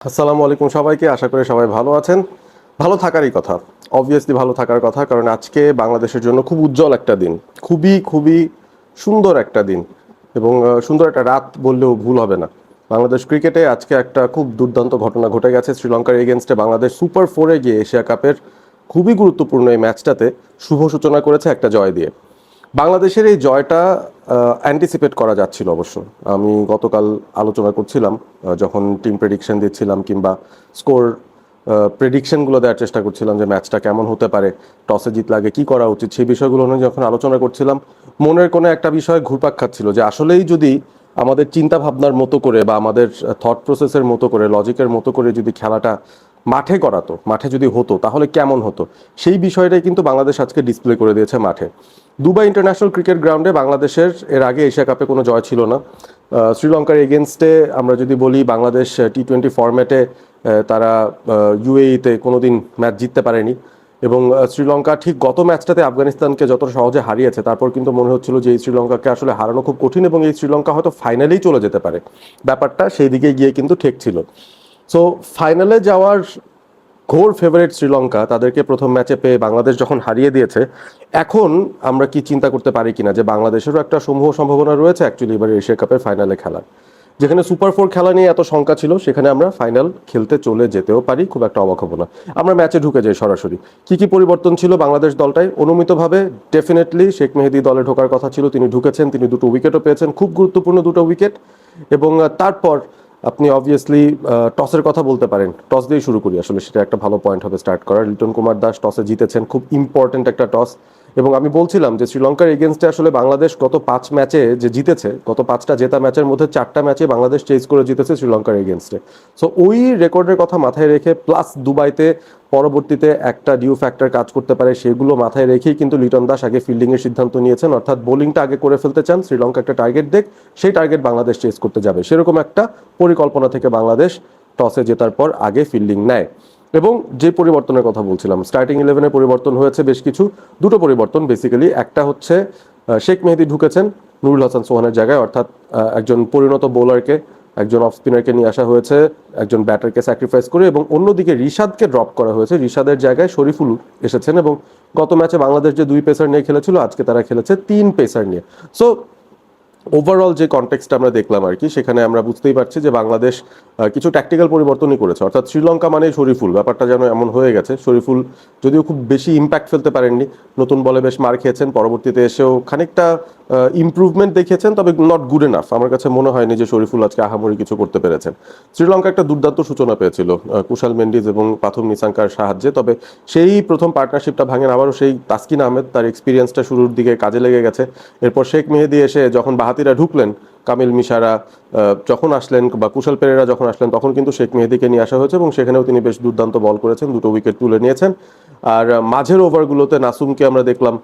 আসসালামু আলাইকুম সবাইকে। আশা করি সবাই ভালো আছেন। ভালো থাকারই কথা। অবভিয়াসলি ভালো থাকার কথা, কারণ আজকে বাংলাদেশের জন্য খুব উজ্জ্বল একটা দিন। খুবই খুবই সুন্দর একটা দিন। এবং সুন্দর একটা রাত বললেও ভুল হবে না। বাংলাদেশ ক্রিকেটে আজকে একটা খুব দুর্দান্ত ঘটনা ঘটে গেছে শ্রীলঙ্কার এগেনস্টে বাংলাদেশ সুপার ফোরে গিয়ে এশিয়া কাপের খুবই গুরুত্বপূর্ণ এই ম্যাচটাতে শুভ সূচনা করেছে একটা জয় দিয়ে। বাংলাদেশের এই জয়টা অ্যান্টিসিপেট করা যাচ্ছিল অবশ্য। আমি গতকাল আলোচনা করছিলাম যখন টিম প্রেডিকশন দিচ্ছিলাম কিংবা স্কোর প্রেডিকশনগুলো দেওয়ার চেষ্টা করছিলাম যে ম্যাচটা কেমন হতে পারে টসে জিতলে আগে কী করা উচিত, সেই বিষয়গুলো নিয়ে যখন আলোচনা করছিলাম, মনের কোনো একটা বিষয় ঘুরপাক খাচ্ছিল যে আসলেই যদি আমাদের চিন্তা ভাবনার মতো করে বা আমাদের থট প্রসেসের মতো করে লজিকের মতো করে যদি খেলাটা মাঠে করাতো মাঠে যদি হতো, তাহলে কেমন হতো? সেই বিষয়টাই কিন্তু বাংলাদেশ আজকে ডিসপ্লে করে দিয়েছে মাঠে। দুবাই ইন্টারন্যাশনাল ক্রিকেট গ্রাউন্ডে বাংলাদেশের, এর আগে এশিয়া কাপে কোনো জয় ছিল না। শ্রীলঙ্কার এগেনস্টে আমরা যদি বলি বাংলাদেশ টি টোয়েন্টি ফরম্যাটে তারা ইউএইতে কোনো দিন ম্যাচ জিততে পারেনি। এবং শ্রীলঙ্কা ঠিক গত ম্যাচটাতে আফগানিস্তানকে যত সহজে হারিয়েছে, তারপর কিন্তু মনে হচ্ছিল যে এই শ্রীলঙ্কাকে আসলে হারানো খুব কঠিন এবং এই শ্রীলঙ্কা হয়তো ফাইনালেই চলে যেতে পারে। ব্যাপারটা সেই দিকে গিয়ে কিন্তু ঠেক ছিল সো ফাইনালে যাওয়ার ঘোর ফেভারিট শ্রীলঙ্কা, তাদেরকে প্রথম ম্যাচে পেয়ে বাংলাদেশ যখন হারিয়ে দিয়েছে, এখন আমরা কি চিন্তা করতে পারি কিনা যে বাংলাদেশেরও একটা সমূহ সম্ভাবনা রয়েছে অ্যাকচুয়ালি এবার এশিয়া কাপের ফাইনালে খেলার। যেখানে সুপার ফোর খেলা নিয়ে এত শঙ্কা ছিল, সেখানে আমরা ফাইনাল খেলতে চলে যেতেও পারি, খুব একটা অবাক হব না। আমরা ম্যাচে ঢুকে যাই সরাসরি। কি কি পরিবর্তন ছিল বাংলাদেশ দলটায়? অনুমিতভাবে ডেফিনেটলি শেখ মেহেদি দলে ঢোকার কথা ছিল, তিনি ঢুকেছেন, তিনি দুটো উইকেটও পেয়েছেন, খুব গুরুত্বপূর্ণ দুটো উইকেট এবং তারপর আপনি অবভিয়াসলি টসের কথা বলতে পারেন। টস দিয়ে শুরু করি। আসলে সেটা একটা ভালো পয়েন্ট হবে স্টার্ট করার। লিটন কুমার দাস টসে জিতেছেন। খুব ইম্পর্টেন্ট একটা টস। এবং আমি বলছিলাম যে শ্রীলঙ্কার এগেনস্টে আসলে বাংলাদেশ গত পাঁচ ম্যাচে যে জিতেছে, গত পাঁচটা জেতা ম্যাচের মধ্যে চারটা ম্যাচে বাংলাদেশ চেজ করে জিতেছে শ্রীলঙ্কার এগেনস্টে। সো ওই রেকর্ডের কথা মাথায় রেখে প্লাস দুবাইতে পরবর্তীতে একটা ডিউ ফ্যাক্টর কাজ করতে পারে, সেগুলো মাথায় রেখেই কিন্তু লিটন দাস আগে ফিল্ডিংয়ের সিদ্ধান্ত নিয়েছেন। অর্থাৎ বোলিংটা আগে করে ফেলতে চান, শ্রীলঙ্কা একটা টার্গেট দেখ, সেই টার্গেট বাংলাদেশ চেস করতে যাবে। সেরকম একটা পরিকল্পনা থেকে বাংলাদেশ টসে জেতার পর আগে ফিল্ডিং নেয়। এবং যে পরিবর্তনের কথা বলছিলাম স্টার্টিং ইলেভেনের পরিবর্তন হয়েছে বেশ কিছু, দুটো পরিবর্তন বেসিক্যালি একটা হচ্ছে শেখ মেহেদি ঢুকেছেন নুরুল হাসান সোহানের জায়গায়, অর্থাৎ একজন পরিণত বোলারকে একজন অফ স্পিনারকে নিয়ে আসা হয়েছে, একজন ব্যাটারকে স্যাক্রিফাইস করে এবং অন্যদিকে রিশাদকে ড্রপ করা হয়েছে। রিশাদের জায়গায় শরীফুল এসেছেন এবং গত ম্যাচে বাংলাদেশ যে দুই পেসার নিয়ে খেলেছিল, আজকে তারা খেলেছে তিন পেসার নিয়ে। সো ওভারঅল যে কনটেক্সট আমরা দেখলাম আর কি, সেখানে আমরা বুঝতেই পারছি যে বাংলাদেশ কিছু ট্যাকটিক্যাল পরিবর্তনই করেছে। অর্থাৎ শ্রীলঙ্কা মানে শরীফুল, ব্যাপারটা যেন এমন হয়ে গেছে। শরীফুল যদিও খুব বেশি ইম্প্যাক্ট ফেলতে পারেননি। নতুন বলে বেশ মার খেয়েছেন, পরবর্তীতে এসেও খানিকটা ইমপ্রুভমেন্ট দেখিয়েছেন, তবে নট গুড এনাফ আমার কাছে মনে হয়নি যে শরীফুল আজকে আহামরি কিছু করতে পেরেছেন। শ্রীলঙ্কা একটা দুর্দান্ত সূচনা পেয়েছিল কুশাল মেন্ডিজ এবং পাথম নিসাঙ্কার সাহায্যে, তবে সেই প্রথম পার্টনারশিপটা ভাঙেন, আবারও সেই তাসকিন আহমেদ তার এক্সপিরিয়েন্সটা শুরুর দিকে কাজে লেগে গেছে। এরপর শেখ মেহেদি এসে যখন বাহাতিরা ঢুকলেন, কামিল মিশারা যখন আসলেন বা কুশল পেরেরা যখন আসলেন, তখন কিন্তু শেখ মেহেদিকে নিয়ে আসা হয়েছে এবং সেখানেও তিনি বেশ দুর্দান্ত বল করেছেন, দুটো উইকেট তুলে নিয়েছেন। আর মাঝের ওভারগুলোতে নাসুমকে আমরা দেখলাম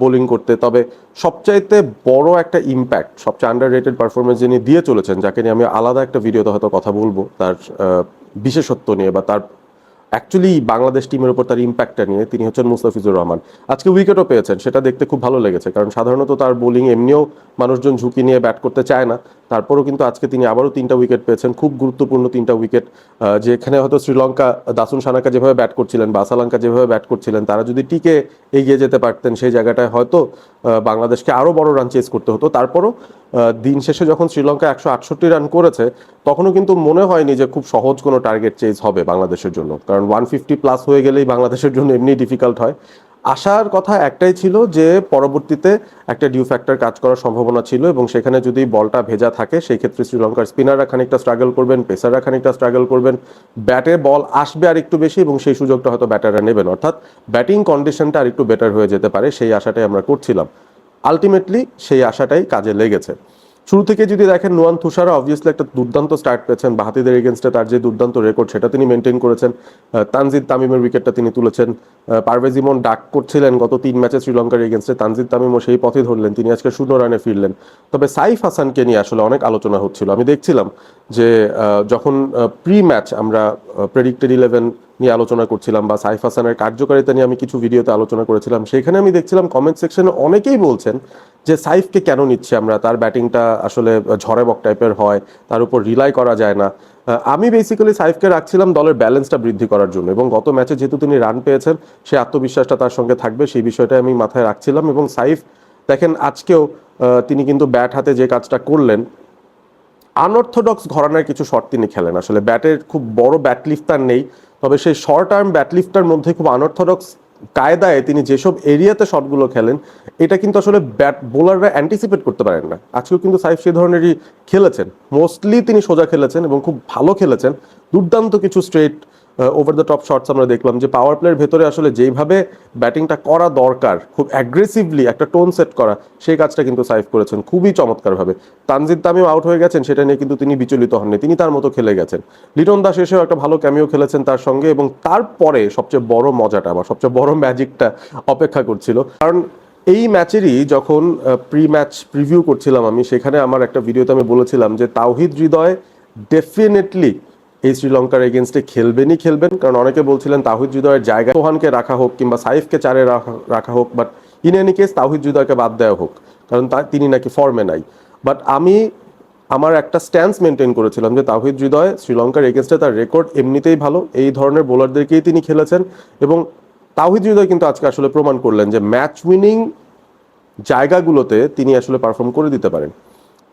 বোলিং করতে। তবে সবচাইতে বড় একটা ইম্প্যাক্ট সবচেয়ে আন্ডার রেটেড পারফরমেন্স যিনি দিয়ে চলেছেন, যাকে নিয়ে আমি আলাদা একটা ভিডিওতে হয়তো কথা বলব, তার বিশেষত্ব নিয়ে বা তার অ্যাকচুয়ালি বাংলাদেশ টিমের উপর তার ইম্প্যাক্টটা নিয়ে তিনি হচ্ছেন মুস্তাফিজুর রহমান। আজকে উইকেটও পেয়েছেন, সেটা দেখতে খুব ভালো লেগেছে, কারণ সাধারণত তার বোলিং এমনিও মানুষজন ঝুঁকি নিয়ে ব্যাট করতে চায় না। তারপরেও কিন্তু আজকে তিনি আবারও তিনটা উইকেট পেয়েছেন। খুব গুরুত্বপূর্ণ তিনটা উইকেট যেখানে হয়তো শ্রীলঙ্কা, দাসুন সানাকা যেভাবে ব্যাট করছিলেন বা আসালাঙ্কা যেভাবে ব্যাট করছিলেন, তারা যদি টিকে এগিয়ে যেতে পারতেন, সেই জায়গাটায় হয়তো বাংলাদেশকে আরও বড় রান চেস করতে হতো। তারপরও দিন শেষে যখন শ্রীলঙ্কা একশো আটষট্টি রান করেছে, তখনও কিন্তু মনে হয়নি যে খুব সহজ কোনো টার্গেট চেজ হবে বাংলাদেশের জন্য। কারণ ওয়ান ফিফটি প্লাস হয়ে গেলেই বাংলাদেশের জন্য এমনি ডিফিকাল্ট হয়। আশার কথা একটাই ছিল যে পরবর্তীতে একটা ডিউ ফ্যাক্টর কাজ করার সম্ভাবনা ছিল এবং সেখানে যদি বলটা ভেজা থাকে, সেই ক্ষেত্রে শ্রীলঙ্কার স্পিনাররা খানিকটা স্ট্রাগল করবেন পেসাররা খানিকটা স্ট্রাগল করবেন। ব্যাটে বল আসবে আর একটু বেশি এবং সেই সুযোগটা হয়তো ব্যাটাররা নেবেন। অর্থাৎ ব্যাটিং কন্ডিশনটা আর একটু বেটার হয়ে যেতে পারে, সেই আশাটাই আমরা করছিলাম। আলটিমেটলি সেই আশাটাই কাজে লেগেছে। শুরু থেকে যদি দেখেন নোয়ান তুষারা অবভিয়াসলি একটা দুর্দান্ত স্টার্ট পেয়েছেন, বাহাতিদের এগেনস্টে তার যে দুর্দান্ত রেকর্ড সেটা তিনি মেনটেন করেছেন। তানজিদ তামিমের উইকেটটা তিনি তুলেছেন। পারভেজ ইমন ডাক করছিলেন গত তিন ম্যাচে শ্রীলঙ্কার এগেনস্টে তানজিদ তামিমও সেই পথে ধরলেন, তিনি আজকে শূন্য রানে ফিরলেন। তবে সাইফ হাসানকে নিয়ে আসলে অনেক আলোচনা হচ্ছিল। আমি দেখছিলাম যে যখন প্রি ম্যাচ আমরা প্রেডিক্টেড ইলেভেন নিয়ে আলোচনা করছিলাম বা সাইফ হাসানের কার্যকারিতা নিয়ে আমি কিছু ভিডিওতে আলোচনা করেছিলাম। সেখানে আমি দেখছিলাম কমেন্ট সেকশনে অনেকেই বলছেন যে সাইফকে কেন নিচ্ছে আমরা? তার ব্যাটিংটা আসলে ঝড়ে বক টাইপের হয়, তার উপর রিলাই করা যায় না। আমি বেসিক্যালি সাইফকে রাখছিলাম দলের ব্যালেন্সটা বৃদ্ধি করার জন্য এবং গত ম্যাচে যেহেতু তিনি রান পেয়েছেন সেই আত্মবিশ্বাসটা তার সঙ্গে থাকবে, সেই বিষয়টা আমি মাথায় রাখছিলাম এবং সাইফ, দেখেন আজকেও তিনি কিন্তু ব্যাট হাতে যে কাজটা করলেন আনঅর্থোডক্স ঘরানার কিছু শট তিনি খেলেন। আসলে ব্যাটের খুব বড় ব্যাট লিফটার নেই। তবে সেই শর্ট আর্ম ব্যাটলিফটার মধ্যে খুব আনঅর্থডক্স কায়দায় তিনি যেসব এরিয়াতে শটগুলো খেলেন, এটা কিন্তু আসলে ব্যাট বোলাররা অ্যান্টিসিপেট করতে পারেন না। আজকেও কিন্তু সাইফ সেই ধরনেরই খেলেছেন। মোস্টলি তিনি সোজা খেলেছেন এবং খুব ভালো খেলেছেন। দুর্দান্ত কিছু straight over the top shots আমরা দেখলাম যে পাওয়ার প্লের ভেতরে আসলে যেইভাবে ব্যাটিংটা করা দরকার, খুব অ্যাগ্রেসিভলি একটা টোন সেট করা, সেই কাজটা কিন্তু সাইফ করেছেন খুবই চমৎকারভাবে। তানজিদ তামিম আউট হয়ে গেছেন, সেটা নিয়ে কিন্তু তিনি বিচলিত হননি, তিনি তার মতো খেলে গেছেন। লিটন দাস এসেও একটা ভালো ক্যামিও খেলেছেন তার সঙ্গে এবং তারপরে সবচেয়ে বড় মজাটা বা সবচেয়ে বড় ম্যাজিকটা অপেক্ষা করছিল। কারণ এই ম্যাচেরই যখন প্রি ম্যাচ প্রিভিউ করছিলাম আমি, সেখানে আমার একটা ভিডিওতে আমি বলেছিলাম যে তাওহিদ হৃদয় ডেফিনেটলি এই শ্রীলঙ্কার এগেনস্টে খেলবেনই খেলবেন। কারণ অনেকে বলছিলেন তাহিদ হৃদয়ের জায়গায় সোহানকে রাখা হোক কিংবা সাইফকে চারে রাখা- হোক but in any case Towhid জুদয়কে বাদ দেওয়া হোক, কারণ তা, তিনি নাকি ফর্মে নাই। বাট আমি আমার একটা স্ট্যান্স মেনটেন করেছিলাম যে তাহিদ হৃদয় শ্রীলঙ্কার এগেনস্টে তার রেকর্ড এমনিতেই ভালো, এই ধরনের বোলারদেরকেই তিনি খেলেছেন এবং তাহিদ হৃদয় কিন্তু আজকে আসলে প্রমাণ করলেন যে ম্যাচ উইনিং জায়গাগুলোতে তিনি আসলে পারফর্ম করে দিতে পারেন।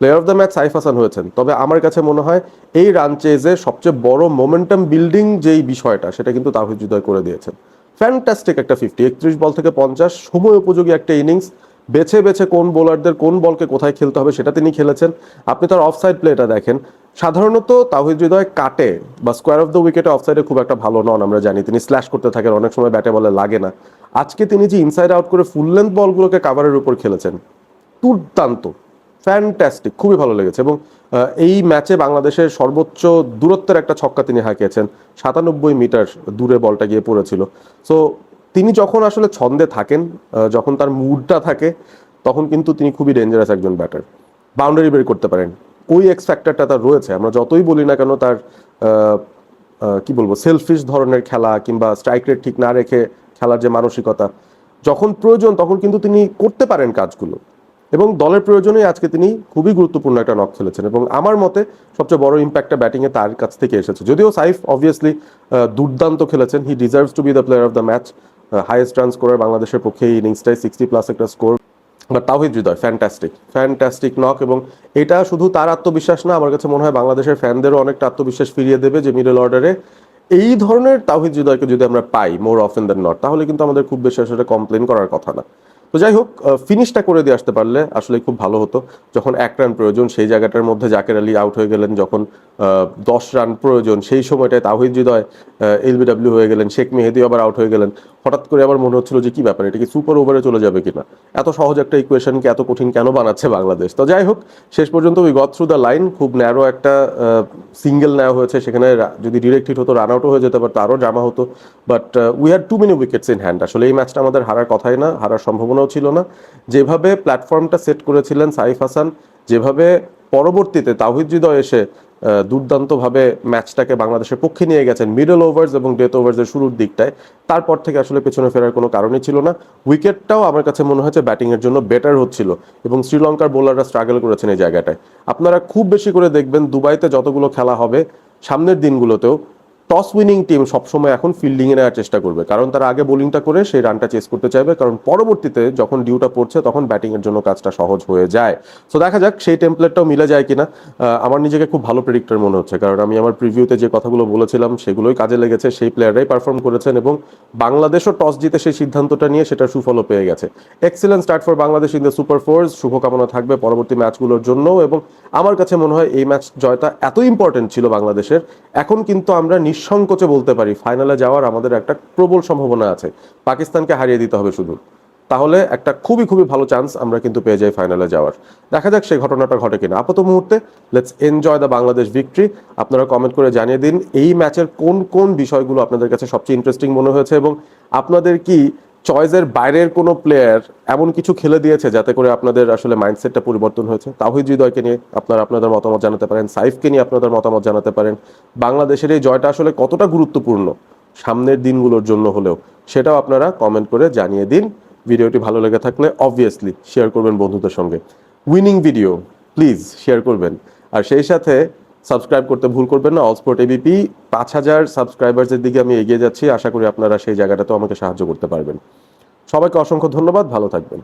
Player of the match Saif Hasan হয়েছেন। তবে আমার কাছে মনে হয় এই রান চেজে সবচেয়ে বড় মোমেন্টাম বিল্ডিং যেই বিষয়টা, সেটা কিন্তু তাহিদ করে দিয়েছেন। ফ্যান্টাস্টিক একটা ফিফটি একত্রিশ বল থেকে পঞ্চাশ, সময় উপযোগী একটা ইনিংস বেছে বেছে কোন বোলারদের কোন বলকে কোথায় খেলতে হবে সেটা তিনি খেলেছেন। আপনি তার অফসাইড প্লেটা দেখেন। সাধারণত তাহিদ হৃদয় কাটে বা স্কোয়ার অফ দ্য উইকেটে অফসাইডে খুব একটা ভালো নন, আমরা জানি। তিনি স্ল্যাশ করতে থাকেন, অনেক সময় ব্যাটে বলে লাগে না। আজকে তিনি যে ইনসাইড আউট করে ফুল লেন্থ বলগুলোকে কাভারের উপর খেলেছেন, দুর্দান্ত। ফ্যান্টাস্টিক খুবই ভালো লেগেছে এবং এই ম্যাচে বাংলাদেশের সর্বোচ্চ দূরত্বের একটা ছক্কা তিনি হাঁকিয়েছেন সাতানব্বই মিটার দূরে বলটা গিয়ে পড়েছিল। সো তিনি যখন আসলে ছন্দে থাকেন যখন তার মুডটা থাকে, তখন কিন্তু তিনি খুবই ডেঞ্জারাস একজন ব্যাটার বাউন্ডারি বের করতে পারেন। ওই এক্স ফ্যাক্টরটা তার রয়েছে। আমরা যতই বলি না কেন তার কি বলব সেলফিশ ধরনের খেলা কিংবা স্ট্রাইক রেট ঠিক না রেখে খেলার যে মানসিকতা, যখন প্রয়োজন তখন কিন্তু তিনি করতে পারেন কাজগুলো। এবং দলের প্রয়োজনে আজকে তিনি খুবই গুরুত্বপূর্ণ একটা নক খেলেছেন এবং আমার মতে সবচেয়ে বড় ইম্প্যাক্টটা ব্যাটিংয়ে তার কাছ থেকে এসেছে। যদিও সাইফ অবভিয়াসলি দুর্দান্ত খেলেছেন। He deserves to be the player of the match highest run scorer বাংলাদেশের পক্ষে এই ইনিংসটাই সিক্সটি প্লাস একটা score but Towhid Hridoy fantastic fantastic knock এবং এটা শুধু তার আত্মবিশ্বাস না, আমার কাছে মনে হয় বাংলাদেশের ফ্যানদেরও অনেকটা আত্মবিশ্বাস ফিরিয়ে দেবে যে মিডল অর্ডারে এই ধরনের তাওহিদ হৃদয়কে যদি আমরা পাই মোর অফেন দেন নট তাহলে কিন্তু আমাদের খুব বেশি আসলে কমপ্লেন করার কথা না। তো যাই হোক ফিনিশটা করে দিয়ে আসতে পারলে আসলে খুব ভালো হতো। যখন এক রান প্রয়োজন, সেই জায়গাটার মধ্যে জাকের আলী আউট হয়ে গেলেন। যখন দশ রান প্রয়োজন, সেই সময়টায় তাহিদ হৃদয় এলবিডাব্লিউ হয়ে গেলেন, শেখ মেহেদি আবার আউট হয়ে গেলেন। হঠাৎ করে আবার মনে হচ্ছিল যে কি ব্যাপার, এটা কি সুপার ওভারে চলে যাবে কিনা? এত সহজ একটা ইকুয়েশনকে এত কঠিন কেন বানাচ্ছে বাংলাদেশ? তো যাই হোক, শেষ পর্যন্ত ওই গট থ্রু দ্য লাইন খুব ন্যারো একটা সিঙ্গেল নেওয়া হয়েছে, সেখানে যদি ডিরেক্ট হিট হতো রান আউটও হয়ে যেতে পারতো, আরও ড্রামা হতো but we had too many wickets in hand আসলে এই ম্যাচটা আমাদের হারার কথাই না, হারার সম্ভাবনাও ছিল না। যেভাবে প্ল্যাটফর্মটা সেট করেছিলেন সাইফ হাসান, যেভাবে পরবর্তীতে তাহিদ হৃদয় এসে দুর্দান্তভাবে ম্যাচটাকে বাংলাদেশের পক্ষে নিয়ে গেছেন মিডল ওভার্স এবং ডেথ ওভার্সের শুরুর দিকটায়। তারপর থেকে আসলে পেছনে ফেরার কোনো কারণই ছিল না। উইকেটটাও আমার কাছে মনে হয়েছে ব্যাটিংয়ের জন্য বেটার হচ্ছিল এবং শ্রীলঙ্কার বোলাররা স্ট্রাগল করেছেন এই জায়গাটায়। আপনারা খুব বেশি করে দেখবেন দুবাইতে যতগুলো খেলা হবে সামনের দিনগুলোতেও টস উইনিং টিম সবসময় এখন ফিল্ডিং এ নেওয়ার চেষ্টা করবে। কারণ তারা আগে বোলিংটা করে সেই রানটা চেস করতে চাইবে। কারণ পরবর্তীতে যখন ডিউটা পড়ছে, তখন ব্যাটিং এর জন্য কাজটা সহজ হয়ে যায়। সো দেখা যাক সেই টেমপ্লেটটাও মিলে যায় কিনা। আমার নিজেকে খুব ভালো প্রেডিক্টর মনে হচ্ছে। কারণ আমি আমার প্রিভিউতে যে কথাগুলো বলেছিলাম, সেগুলোই কাজে লেগেছে। সেই প্লেয়াররাই পারফর্ম করেছেন এবং বাংলাদেশও টস জিতে সেই সিদ্ধান্তটা নিয়ে সেটা সুফলও পেয়ে গেছে। Excellent start for Bangladesh in the super fours শুভকামনা থাকবে পরবর্তী ম্যাচগুলোর জন্য এবং আমার কাছে মনে হয় এই ম্যাচ জয়টা এত ইম্পর্টেন্ট ছিল বাংলাদেশের। এখন কিন্তু আমরা নিঃসংকোচে বলতে পারি ফাইনালে যাওয়ার আমাদের একটা প্রবল সম্ভাবনা আছে। পাকিস্তানকে হারিয়ে দিতে হবে শুধু। তাহলে একটা খুবই খুবই ভালো চান্স আমরা কিন্তু পেয়ে যাই ফাইনালে যাওয়ার। দেখা যাক সেই ঘটনাটা ঘটে কিনা। আপাত মুহূর্তে let's enjoy the Bangladesh victory আপনারা কমেন্ট করে জানিয়ে দিন, এই ম্যাচের কোন কোন বিষয়গুলো আপনাদের কাছে সবচেয়ে ইন্টারেস্টিং মনে হয়েছে এবং আপনাদের কি চয়েসের বাইরের কোনো প্লেয়ার এমন কিছু খেলে দিয়েছে যাতে করে আপনাদের আসলে মাইন্ডসেটটা পরিবর্তন হয়েছে? তাহিদ হৃদয়কে নিয়ে আপনারা আপনাদের মতামত জানাতে পারেন, সাইফকে নিয়ে আপনাদের মতামত জানাতে পারেন। বাংলাদেশের এই জয়টা আসলে কতটা গুরুত্বপূর্ণ সামনের দিনগুলোর জন্য হলেও সেটাও আপনারা কমেন্ট করে জানিয়ে দিন। ভিডিওটি ভালো লেগে থাকলে অবভিয়াসলি শেয়ার করবেন বন্ধুদের সঙ্গে। উইনিং ভিডিও প্লিজ শেয়ার করবেন। আর সেই সাথে সাবস্ক্রাইব করতে ভুল করবেন না অলস্পোর্ট এবিপি পাঁচ হাজার সাবস্ক্রাইবার্সের দিকে আমি এগিয়ে যাচ্ছি। আশা করি আপনারা সেই জায়গাটাতেও আমাকে সাহায্য করতে পারবেন। সবাইকে অসংখ্য ধন্যবাদ, ভালো থাকবেন।